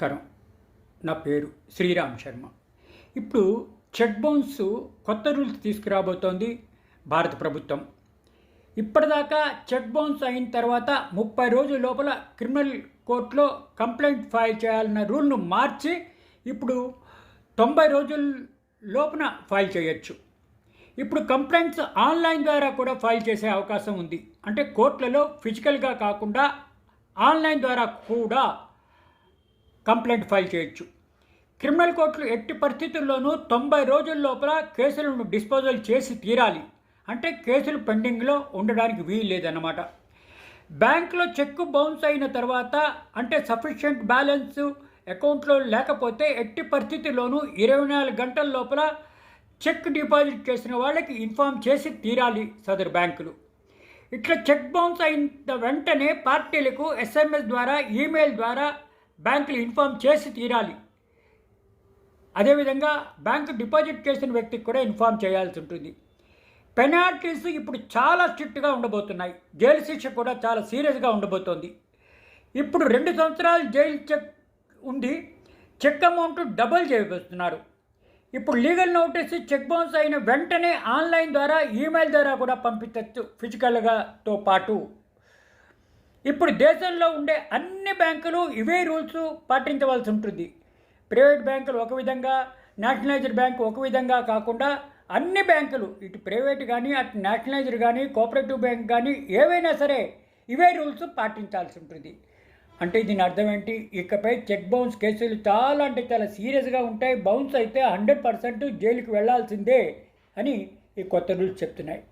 నమస్కారం. నా పేరు శ్రీరామ్ శర్మ. ఇప్పుడు చెక్ బౌన్స్ కొత్త రూల్స్ తీసుకురాబోతోంది భారత ప్రభుత్వం. ఇప్పటిదాకా చెక్ బౌన్స్ అయిన తర్వాత ముప్పై రోజుల లోపల క్రిమినల్ కోర్టులో కంప్లైంట్ ఫైల్ చేయాలన్న రూల్ను మార్చి ఇప్పుడు తొంభై రోజుల లోపున ఫైల్ చేయొచ్చు. ఇప్పుడు కంప్లైంట్స్ ఆన్లైన్ ద్వారా కూడా ఫైల్ చేసే అవకాశం ఉంది. అంటే కోర్టులలో ఫిజికల్గా కాకుండా ఆన్లైన్ ద్వారా కూడా కంప్లైంట్ ఫైల్ చేయొచ్చు. క్రిమినల్ కోర్టులు ఎట్టి పరిస్థితుల్లోనూ తొంభై రోజుల లోపల కేసులను డిస్పోజల్ చేసి తీరాలి. అంటే కేసులు పెండింగ్లో ఉండడానికి వీలు లేదన్నమాట బ్యాంకులో చెక్కు బౌన్స్ అయిన తర్వాత అంటే సఫిషియంట్ బ్యాలెన్స్ అకౌంట్లో లేకపోతే ఎట్టి పరిస్థితుల్లోనూ ఇరవై నాలుగు గంటల లోపల చెక్ డిపాజిట్ చేసిన వాళ్ళకి ఇన్ఫామ్ చేసి తీరాలి సదరు బ్యాంకులు. ఇట్లా చెక్ బౌన్స్ అయిన వెంటనే పార్టీలకు ఎస్ఎంఎస్ ద్వారా ఈమెయిల్ ద్వారా బ్యాంకులు ఇన్ఫామ్ చేసి తీరాలి. అదేవిధంగా బ్యాంకు డిపాజిట్ చేసిన వ్యక్తికి కూడా ఇన్ఫామ్ చేయాల్సి ఉంటుంది. పెనాల్టీస్ ఇప్పుడు చాలా స్ట్రిక్ట్గా ఉండబోతున్నాయి. జైలు శిక్ష కూడా చాలా సీరియస్గా ఉండబోతోంది. ఇప్పుడు రెండు సంవత్సరాలు జైలు చెక్ ఉండి చెక్ అమౌంట్ డబుల్ చేయబోతున్నారు ఇప్పుడు లీగల్ నోటీస్ చెక్ బౌన్స్ అయిన వెంటనే ఆన్లైన్ ద్వారా ఈమెయిల్ ద్వారా కూడా పంపించవచ్చు ఫిజికల్గాతో పాటు. ఇప్పుడు దేశంలో ఉండే అన్ని బ్యాంకులు ఇవే రూల్స్ పాటించవలసి ఉంటుంది. ప్రైవేట్ బ్యాంకులు ఒక విధంగా నేషనలైజ్డ్ బ్యాంకు ఒక విధంగా కాకుండా అన్ని బ్యాంకులు ఇటు ప్రైవేట్ కానీ అటు నేషనలైజ్డ్ కానీ కోఆపరేటివ్ బ్యాంక్ కానీ ఏవైనా సరే ఇవే రూల్స్ పాటించాల్సి ఉంటుంది. అంటే దీని అర్థం ఏంటి? ఇకపై చెక్ బౌన్స్ కేసులు చాలా అంటే చాలా సీరియస్గా ఉంటాయి. బౌన్స్ అయితే హండ్రెడ్ పర్సెంట్ జైలుకి వెళ్ళాల్సిందే అని ఈ కొత్త రూల్స్ చెప్తున్నాయి.